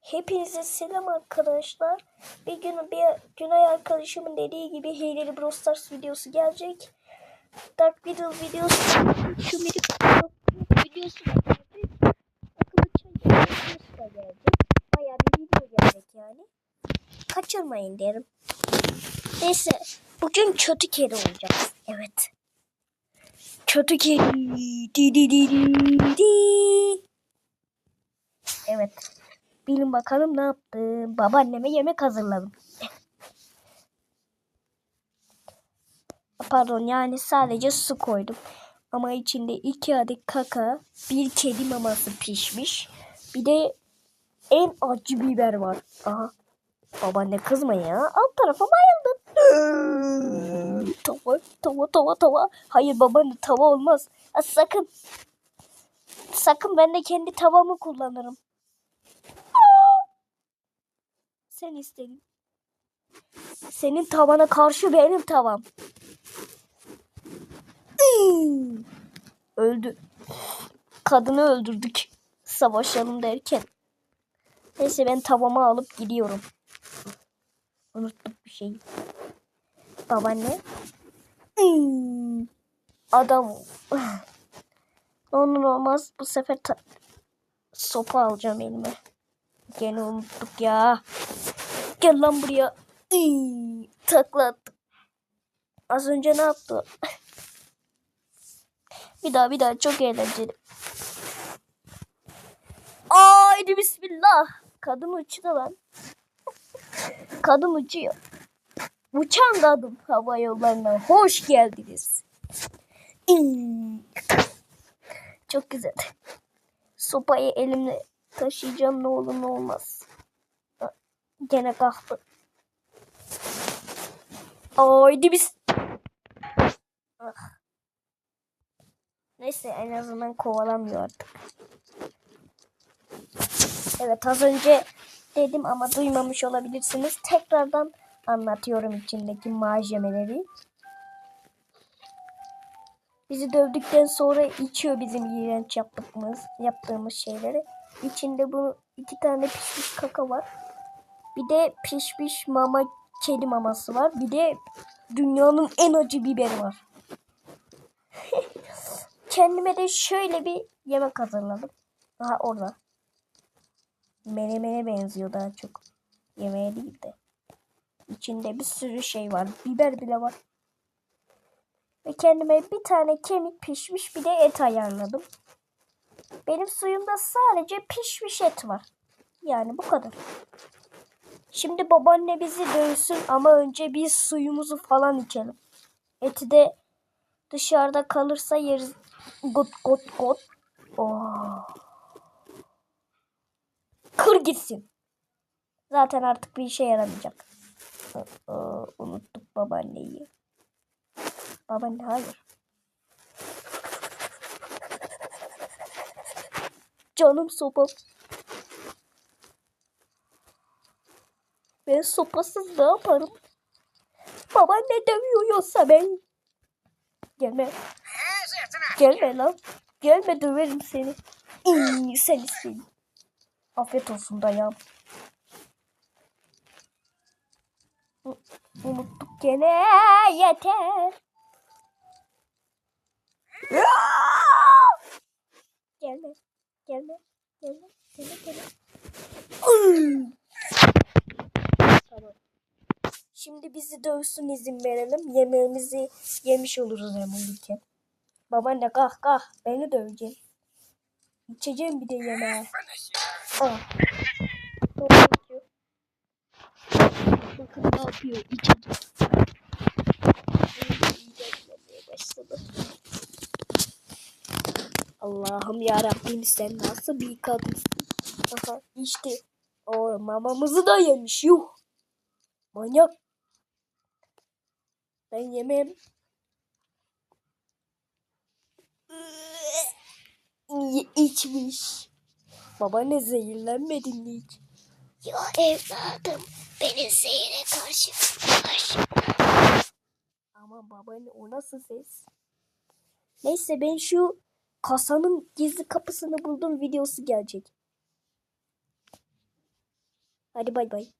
Hepinize selam arkadaşlar. Bir gün bir Günay arkadaşımın dediği gibi hileli Brawl videosu gelecek. Dark Riddle videosu, şu minik videosu da gelecek. Akıllı videosu da gelecek. Bayağı bir video gelecek yani. Kaçırmayın derim. Neyse bugün kötü kedi olacağız. Evet. Kötü kedi. Di di di di di. Evet. Bilin bakalım ne yaptım. Babaanneme yemek hazırladım. Pardon yani sadece su koydum. Ama içinde iki adet kaka, bir kedi maması pişmiş. Bir de en acı biber var. Aha. Babaanne kızma ya. Alt tarafa bayıldım. tava, tava, tava, tava. Hayır babaanne tava olmaz. Ha, sakın. Sakın ben de kendi tavamı kullanırım. Sen istedin. Senin tavana karşı benim tavam. Öldü. Kadını öldürdük. Savaşalım derken. Neyse ben tavamı alıp gidiyorum. Unuttuk bir şey. Babaanne. Adam. Onun olmaz. Bu sefer sopa alacağım elime. Gene unuttuk ya. Gel lan buraya. Iy, takla attım. Az önce ne yaptı? bir daha bir daha çok eğlenceli. Haydi bismillah. Kadın uçtu lan. Kadın uçuyor. Uçan kadın hava yollarına hoş geldiniz. Çok güzel. Sopayı elimle taşıyacağım ne olur ne olmaz. Gene kalktı. Haydi biz. Ah. Neyse en azından kovalamıyor artık. Evet az önce dedim ama duymamış olabilirsiniz. Tekrardan anlatıyorum içindeki malzemeleri. Bizi dövdükten sonra içiyor bizim iğrenç yaptığımız, yaptığımız şeyleri. İçinde bu iki tane pişmiş kaka var. Bir de pişmiş mama kedi maması var. Bir de dünyanın en acı biberi var. Kendime de şöyle bir yemek hazırladım. Aha orada. Menemene benziyor daha çok. Yemeğe değil de. İçinde bir sürü şey var. Biber bile var. Ve kendime bir tane kemik pişmiş bir de et ayarladım. Benim suyumda sadece pişmiş et var. Yani bu kadar. Şimdi babaanne bizi dövsün ama önce biz suyumuzu falan içelim. Eti de dışarıda kalırsa yeriz. Got got got. Oh. Kır gitsin. Zaten artık bir işe yaramayacak. Unuttuk babaanneyi. Babaanne hayır. Canım sopam. Ben sopasız ne yaparım? Babaanne dövüyor yoksa ben. Gelme. Gelme lan. Gelme döverim seni. İyi, sen istedin. Afiyet olsun dayan. Unuttuk gene yeter. Gelme. Gelme. Gelme. Gelme. Gelme. Tamam. Şimdi bizi dövsün izin verelim. Yemeğimizi yemiş oluruz hem uyurken. Babaanne kalk kalk. Beni döveceksin. İçeceğim bir de yemeğe. Ah. Bakın ne yapıyor içecek. Allah'ım ya Rabbim sen nasıl bir kadınsın? Aha işte o mamamızı da yemiş yuh. Manyak. Ben yemem. İçmiş. Babaanne zehirlenmedin mi hiç? Yok evladım. Benim zehire karşı. karşı. Ama babaanne o nasıl ses? Neyse ben şu kasanın gizli kapısını buldum videosu gelecek. Hadi bay bay.